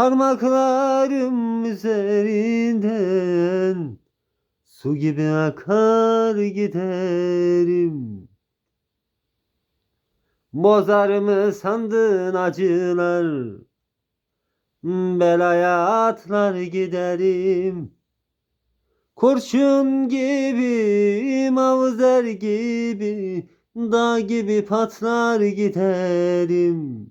Parmaklarım üzerinden su gibi akar giderim. Bozar mı sandın acılar? Belaya atlar giderim. Kurşun gibi, mavzer gibi, dağ gibi patlar giderim.